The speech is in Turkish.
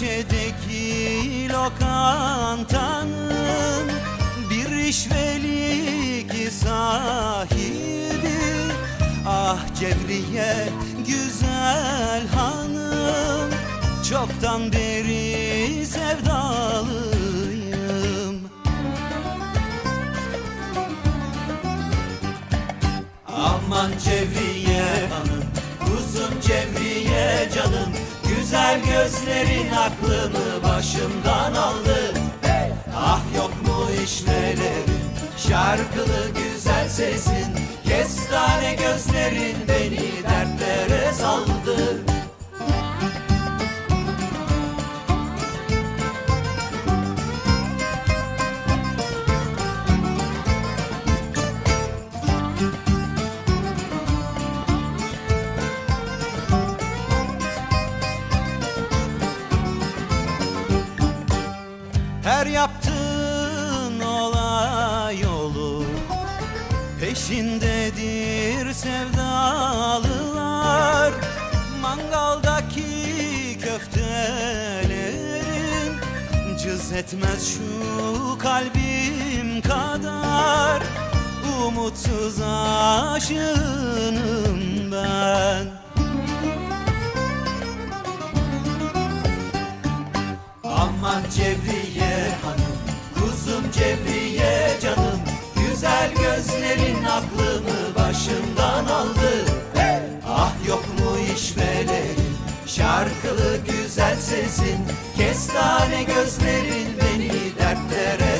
köşedeki lokantanın Bir işveli ki sahibi. Ah Cevriye güzel hanım Çoktan beri sevdalıyım. Aman Cevriye hanım Kuzum Cevriye canım. Güzel gözlerin aklımı başımdan aldı. Ah yok mu işvelerin Şarkılı güzel sesin Her yaptığın olay olur. Peşindedir sevdalılar. Mangaldaki köftelerin Cız etmez şu kalbim kadar. Umutsuz aşığınım ben. Aman Cevriye hanım, kuzum Cevriye canım Güzel gözlerin aklımı başımdan aldı. Ah yok mu işvelerin, şarkılı güzel sesin Kestane gözlerin beni dertlere